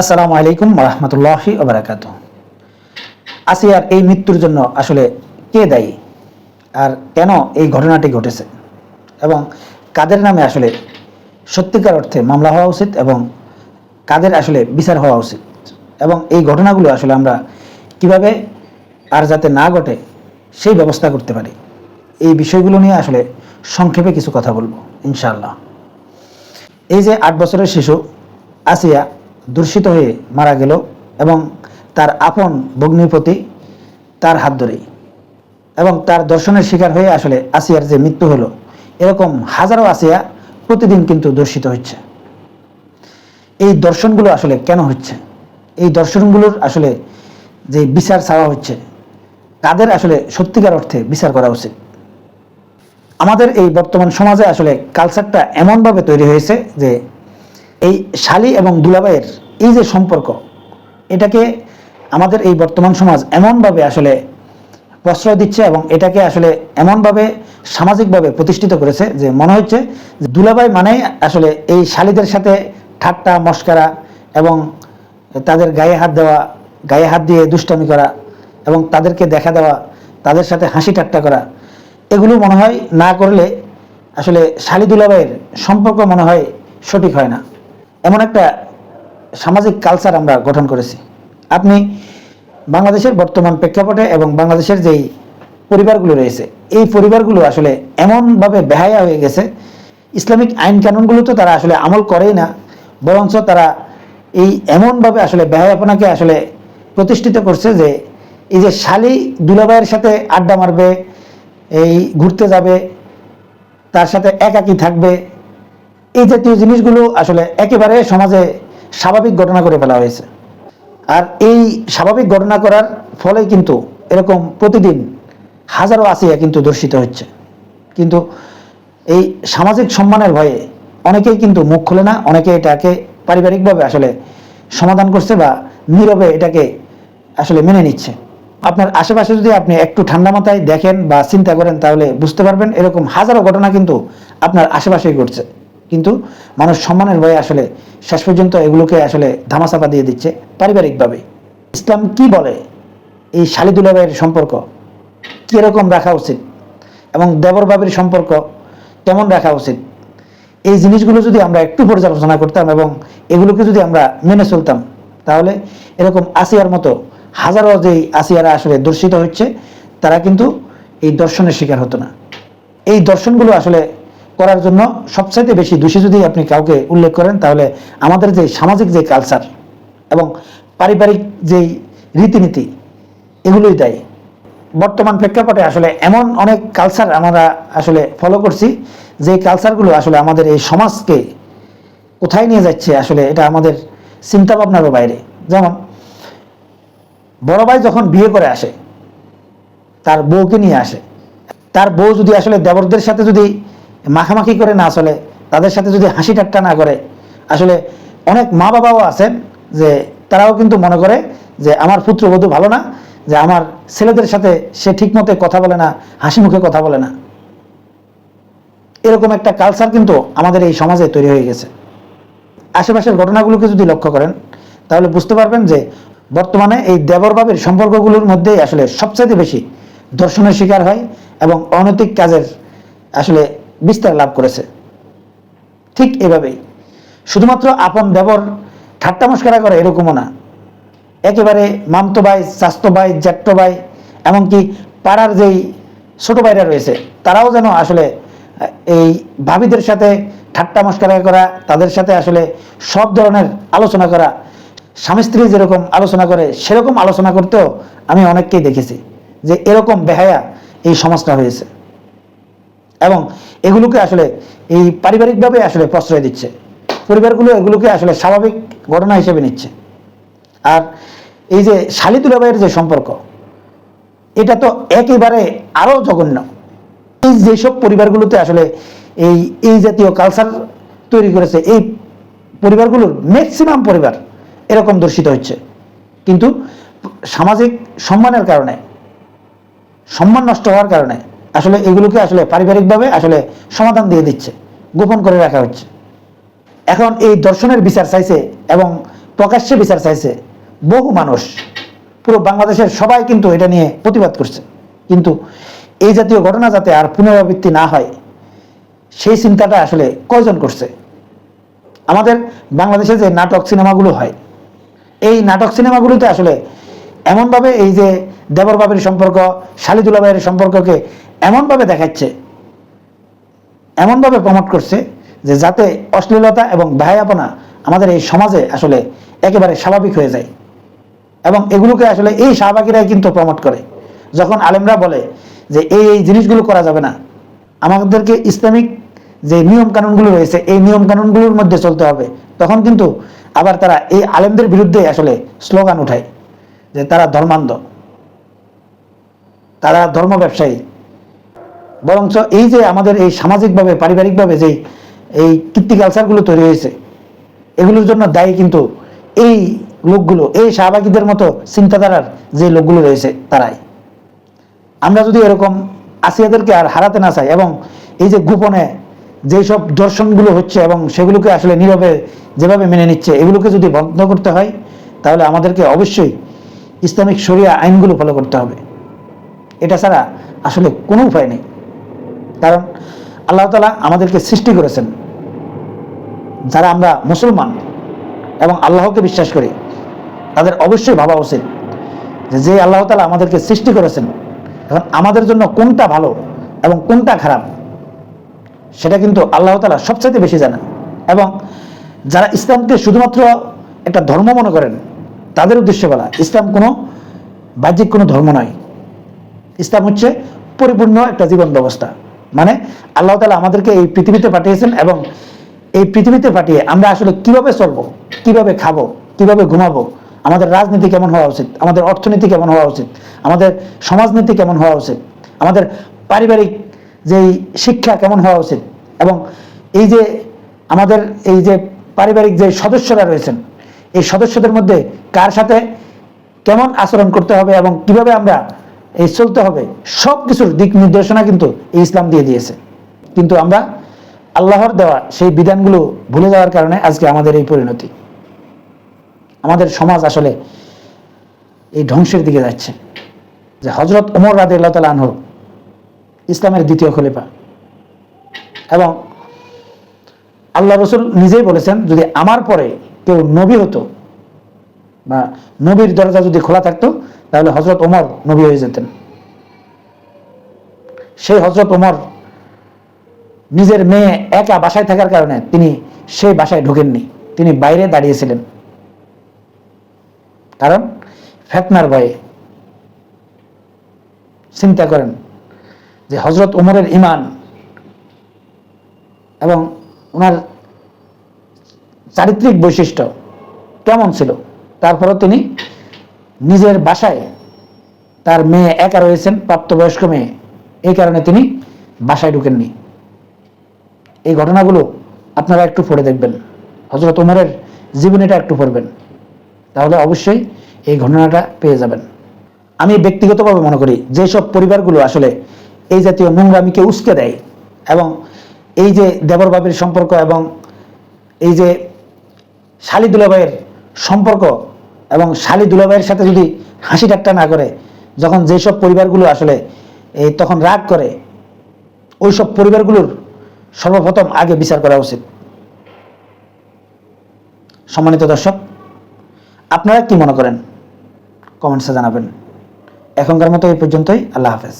আসসালামু আলাইকুম রহমতুল্লাহি ওবরাকাত আসিয়ার এই মৃত্যুর জন্য আসলে কে দায়ী? আর কেন এই ঘটনাটি ঘটেছে? এবং কাদের নামে আসলে সত্যিকার অর্থে মামলা হওয়া উচিত এবং কাদের আসলে বিচার হওয়া উচিত? এবং এই ঘটনাগুলো আসলে আমরা কীভাবে আর যাতে না ঘটে সেই ব্যবস্থা করতে পারি? এই বিষয়গুলো নিয়ে আসলে সংক্ষেপে কিছু কথা বলব, ইনশাআল্লাহ। এই যে আট বছরের শিশু, আসিয়া দূষিত হয়ে মারা গেল এবং তার আপন ভগ্নিপতি তার হাত ধরেই এবং তার দর্শনের শিকার হয়ে আসলে আসিয়ার যে মৃত্যু হলো, এরকম হাজারো আসিয়া প্রতিদিন কিন্তু দর্শিত হচ্ছে। এই দর্শনগুলো আসলে কেন হচ্ছে? এই দর্শনগুলোর আসলে যে বিচার চাওয়া হচ্ছে, তাদের আসলে সত্যিকার অর্থে বিচার করা উচিত। আমাদের এই বর্তমান সমাজে আসলে কালচারটা এমনভাবে তৈরি হয়েছে যে এই শালি এবং দুলাবাইয়ের এই যে সম্পর্ক, এটাকে আমাদের এই বর্তমান সমাজ এমনভাবে আসলে প্রশ্রয় দিচ্ছে এবং এটাকে আসলে এমনভাবে সামাজিকভাবে প্রতিষ্ঠিত করেছে যে মনে হচ্ছে যে দুলাবাই মানেই আসলে এই শালিদের সাথে ঠাট্টা, মস্কারা এবং তাদের গায়ে হাত দেওয়া, গায়ে হাত দিয়ে দুষ্টামি করা এবং তাদেরকে দেখা দেওয়া, তাদের সাথে হাসি ঠাট্টা করা, এগুলো মনে হয় না করলে আসলে শালি দুলাবাইয়ের সম্পর্ক মনে হয় সঠিক হয় না। এমন একটা সামাজিক কালচার আমরা গঠন করেছি। আপনি বাংলাদেশের বর্তমান প্রেক্ষাপটে এবং বাংলাদেশের যেই পরিবারগুলো রয়েছে, এই পরিবারগুলো আসলে এমনভাবে বেহায়া হয়ে গেছে, ইসলামিক আইন কানুনগুলো তো তারা আসলে আমল করেই না, বরঞ্চ তারা এই এমনভাবে আসলে বেহায়াপনাকে আসলে প্রতিষ্ঠিত করছে যে এই যে শালি দুলাভাইয়ের সাথে আড্ডা মারবে, এই ঘুরতে যাবে, তার সাথে একাকী থাকবে এই জাতীয় জিনিসগুলো আসলে একেবারে সমাজে স্বাভাবিক ঘটনা করে ফেলা হয়েছে। আর এই স্বাভাবিক ঘটনা করার ফলে কিন্তু এরকম প্রতিদিন হাজারো আসিয়া কিন্তু দর্শিত হচ্ছে। কিন্তু এই সামাজিক সম্মানের ভয়ে অনেকেই কিন্তু মুখ খুলে না অনেকে এটাকে পারিবারিকভাবে আসলে সমাধান করছে বা নীরবে এটাকে আসলে মেনে নিচ্ছে। আপনার আশেপাশে যদি আপনি একটু ঠান্ডা মাথায় দেখেন বা চিন্তা করেন তাহলে বুঝতে পারবেন এরকম হাজারো ঘটনা কিন্তু আপনার আশেপাশেই ঘটছে। কিন্তু মানুষ সম্মানের ভয়ে আসলে শেষ পর্যন্ত এগুলোকে আসলে ধামাচাপা দিয়ে দিচ্ছে পারিবারিকভাবে। ইসলাম কি বলে? এই শালিদুলাবাইয়ের সম্পর্ক কীরকম রাখা উচিত? এবং দেবর বাবির সম্পর্ক কেমন রাখা উচিত? এই জিনিসগুলো যদি আমরা একটু পর্যালোচনা করতাম এবং এগুলোকে যদি আমরা মেনে চলতাম, তাহলে এরকম আসিয়ার মতো হাজারো যেই আসিয়ারা আসলে দর্শিত হচ্ছে, তারা কিন্তু এই দর্শনের শিকার হতো না। এই দর্শনগুলো আসলে করার জন্য সবচাইতে বেশি দোষী যদি আপনি কাউকে উল্লেখ করেন, তাহলে আমাদের যে সামাজিক যে কালচার এবং পারিবারিক যেই রীতিনীতি, এগুলোই দায়ী। বর্তমান প্রেক্ষাপটে আসলে এমন অনেক কালচার আমরা আসলে ফলো করছি, যে কালচারগুলো আসলে আমাদের এই সমাজকে কোথায় নিয়ে যাচ্ছে আসলে এটা আমাদের চিন্তা ভাবনারও বাইরে। যেমন, বড় ভাই যখন বিয়ে করে আসে, তার বউকে নিয়ে আসে, তার বউ যদি আসলে দেবরদের সাথে যদি মাখামাখি করে না চলে, তাদের সাথে যদি হাসি ঠাট্টা না করে। আসলে অনেক মা বাবাও আছেন যে, তারাও কিন্তু মনে করে যে, আমার পুত্রবধূ ভালো না, যে, আমার ছেলেদের সাথে সে ঠিকমতো কথা বলে না, হাসি মুখে কথা বলে না। এরকম একটা কালচার কিন্তু আমাদের এই সমাজে তৈরি হয়ে গেছে। আশেপাশের ঘটনাগুলোকে যদি লক্ষ্য করেন, তাহলে বুঝতে পারবেন যে, বর্তমানে এই দেবরবাবের সম্পর্কগুলোর মধ্যেই আসলে সবচেয়ে বেশি দর্শনের শিকার হয় এবং অনৈতিক কাজের আসলে বিস্তার লাভ করেছে। ঠিক এভাবেই। শুধুমাত্র আপন দেবর ঠাট্টা মস্করা করে এরকমও না। একেবারে মামতো ভাই চাস্তো ভাই জ্যাঠ্য ভাই, এমনকি পাড়ার যেই ছোট ভাইরা রয়েছে, তারাও যেন আসলে এই ভাবিদের সাথে ঠাট্টা মস্করা করা, তাদের সাথে আসলে সব ধরনের আলোচনা করা, স্বামী স্ত্রী যেরকম আলোচনা করে, সেরকম আলোচনা করতেও আমি অনেককেই দেখেছি যে এরকম বেহায়া এই সমাজটা হয়েছে। এবং এগুলোকে আসলে এই পারিবারিকভাবে আসলে প্রশ্রয় দিচ্ছে। পরিবারগুলো এগুলোকে আসলে স্বাভাবিক ঘটনা হিসেবে নিচ্ছে। আর এই যে শালিতুলাবাইয়ের যে সম্পর্ক, এটা তো একেবারে আরও জঘন্য। এই যেসব পরিবারগুলোতে আসলে এই এই জাতীয় কালচার তৈরি করেছে, এই পরিবারগুলোর ম্যাক্সিমাম পরিবার এরকম দর্শিত হচ্ছে। কিন্তু সামাজিক সম্মানের কারণে, সম্মান নষ্ট হওয়ার কারণে আসলে এগুলোকে আসলে পারিবারিকভাবে আসলে সমাধান দিয়ে দিচ্ছে, গোপন করে রাখা হচ্ছে। এখন এই দর্শনের বিচার চাইছে এবং প্রকাশ্যে বিচার চাইছে বহু মানুষ। পুরো বাংলাদেশের সবাই কিন্তু এটা নিয়ে প্রতিবাদ করছে। কিন্তু এই জাতীয় ঘটনা যাতে আর পুনরাবৃত্তি না হয়, সেই চিন্তাটা আসলে কয়জন করছে? আমাদের বাংলাদেশে যে নাটক সিনেমাগুলো হয়, এই নাটক সিনেমাগুলোতে আসলে এমনভাবে এই যে দেবর বাবির সম্পর্ক শালিদুলা ভাইয়ের সম্পর্ককে এমনভাবে দেখাচ্ছে, এমনভাবে প্রমোট করছে যে যাতে অশ্লীলতা এবং ভাইয়াপনা আমাদের এই সমাজে আসলে একেবারে স্বাভাবিক হয়ে যায়। এবং এগুলোকে আসলে এই শাহবাগীরাই কিন্তু প্রমোট করে। যখন আলেমরা বলে যে এই এই জিনিসগুলো করা যাবে না, আমাদেরকে ইসলামিক যে নিয়ম কানুনগুলো রয়েছে, এই নিয়ম কানুনগুলোর মধ্যে চলতে হবে। তখন কিন্তু আবার তারা এই আলেমদের বিরুদ্ধে আসলে স্লোগান উঠায় যে তারা ধর্মান্ধ, তারা ধর্ম ব্যবসায়ী বরঞ্চ এই যে আমাদের এই সামাজিকভাবে, পারিবারিকভাবে যেই এই কীর্তি কালচারগুলো তৈরি হয়েছে, এগুলোর জন্য দায়ী কিন্তু এই লোকগুলো, এই শাহবাগীদের মতো চিন্তাধারার যে লোকগুলো রয়েছে তারাই। আমরা যদি এরকম আসিয়াদেরকে আর হারাতে না চাই এবং এই যে গোপনে যেই সব দর্শনগুলো হচ্ছে এবং সেগুলোকে আসলে নীরবে যেভাবে মেনে নিচ্ছে, এগুলোকে যদি বন্ধ করতে হয়, তাহলে আমাদেরকে অবশ্যই ইসলামিক শরিয়া আইনগুলো ফলো করতে হবে। এটা ছাড়া আসলে কোনো উপায় নেই। কারণ আল্লাহ তালা আমাদেরকে সৃষ্টি করেছেন। যারা আমরা মুসলমান এবং আল্লাহকে বিশ্বাস করি, তাদের অবশ্যই ভাবা উচিত যে আল্লাহ তালা আমাদেরকে সৃষ্টি করেছেন, এখন আমাদের জন্য কোনটা ভালো এবং কোনটা খারাপ, সেটা কিন্তু আল্লাহ তালা সবচাইতে বেশি জানেন। এবং যারা ইসলামকে শুধুমাত্র একটা ধর্ম মনে করেন, তাদের উদ্দেশ্যে বলা, ইসলাম কোনো বাহ্যিক কোনো ধর্ম নয়। ইসলাম হচ্ছে পরিপূর্ণ একটা জীবন ব্যবস্থা। মানে আল্লাহ তালা আমাদেরকে এই পৃথিবীতে পাঠিয়েছেন এবং এই পৃথিবীতে পাঠিয়ে আমরা আসলে কীভাবে চলবো, কীভাবে খাব, কীভাবে ঘুমাবো, আমাদের রাজনীতি কেমন হওয়া উচিত, আমাদের অর্থনীতি কেমন হওয়া উচিত, আমাদের সমাজনীতি কেমন হওয়া উচিত, আমাদের পারিবারিক যেই শিক্ষা কেমন হওয়া উচিত এবং এই যে আমাদের এই যে পারিবারিক যে সদস্যরা রয়েছেন, এই সদস্যদের মধ্যে কার সাথে কেমন আচরণ করতে হবে এবং কীভাবে আমরা এই চলতে হবে। সব কিছুর দিক নির্দেশনা কিন্তু ইসলাম দিয়ে দিয়েছে। কিন্তু আমরা আল্লাহর দেওয়া সেই বিধানগুলো ভুলে যাওয়ার কারণে আজকে আমাদের এই পরিণতি। আমাদের সমাজ আসলে এই ধ্বংসের দিকে যাচ্ছে। যে হজরত ওমর রাদে আল্লাহ আনহ ইসলামের দ্বিতীয় খলিফা। এবং আল্লাহ রসুল নিজেই বলেছেন, যদি আমার পরে কেউ নবী হতো বা নবীর দরজা যদি খোলা থাকতো, তাহলে হজরত ওমর নবী হয়ে যেতেন। সেই হজরত ওমর নিজের মেয়ে একা বাসায় থাকার কারণে তিনি সেই বাসায় ঢোকেননি। তিনি বাইরে দাঁড়িয়েছিলেন। কারণ ফেতনার ভয়ে চিন্তা করেন যে হজরত ওমরের ইমান এবং ওনার চারিত্রিক বৈশিষ্ট্য কেমন ছিল? তারপরও তিনি নিজের বাসায় তার মেয়ে একা রয়েছেন, প্রাপ্তবয়স্ক মেয়ে। এই কারণে তিনি বাসায় ঢুকেননি। এই ঘটনাগুলো আপনারা একটু পড়ে দেখবেন। হজরত ওমরের জীবনীটা একটু পড়বেন। তাহলে অবশ্যই এই ঘটনাটা পেয়ে যাবেন। আমি ব্যক্তিগতভাবে মনে করি, যেসব পরিবারগুলো আসলে এই জাতীয় নোংরামিকে উস্কে দেয় এবং এই যে দেবর বাবির সম্পর্ক এবং এই যে শালি দুলাভাইয়ের সম্পর্ক এবং শালি দুলাভাইয়ের সাথে যদি হাসি ঠাট্টা না করে, যখন যেসব পরিবারগুলো আসলে এই তখন রাগ করে ওই সব পরিবারগুলোর সর্বপ্রথম আগে বিচার করা উচিত। সম্মানিত দর্শক, আপনারা কি মনে করেন? কমেন্টসে জানাবেন। এখনকার মতো এই পর্যন্তই, আল্লাহ হাফেজ।